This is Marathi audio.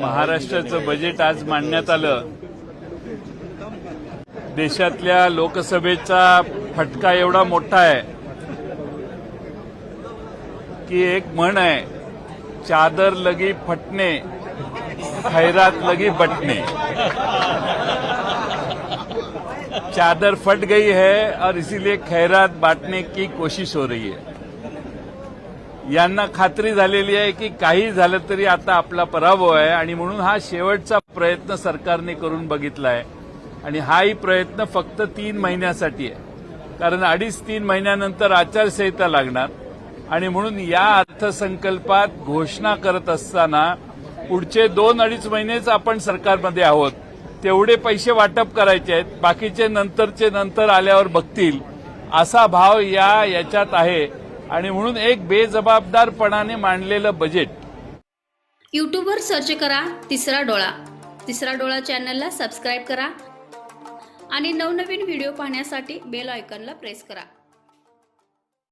महाराष्ट्राचं बजेट आज मांडण्यात आलं. देशातल्या लोकसभेचा फटका एवढा मोठा आहे की एक म्हण आहे चादर लगी फटणे खैरात लगी बटणे. चादर फट गई है और इसीलिए खैरात बांटने की कोशिश हो रही है। यांना खात्री झालेली आहे की काही झालं तरी आता आपला पराभव आहे आणि म्हणून हा शेवटचा प्रयत्न सरकारने करून बघितला आहे. आणि हाही प्रयत्न फक्त तीन महिन्यासाठी आहे. कारण अडीच तीन महिन्यानंतर आचारसंहिता लागणार. आणि म्हणून या अर्थसंकल्पात घोषणा करत असताना पुढचे दोन अडीच महिनेच आपण सरकारमध्ये आहोत. तेवढे पैसे वाटप करायचे आहेत. बाकीचे नंतरचे नंतर आल्यावर बघतील. असा भाव या याच्यात आहे. आणि म्हणून एक बेजबाबदारपणाने मांडलेलं बजेट युट्यूबवर सर्च करा तिसरा डोळा. तिसरा डोळा चॅनलला सबस्क्राईब करा. आणि नवनवीन व्हिडिओ पाहण्यासाठी बेल आयकॉनला प्रेस करा.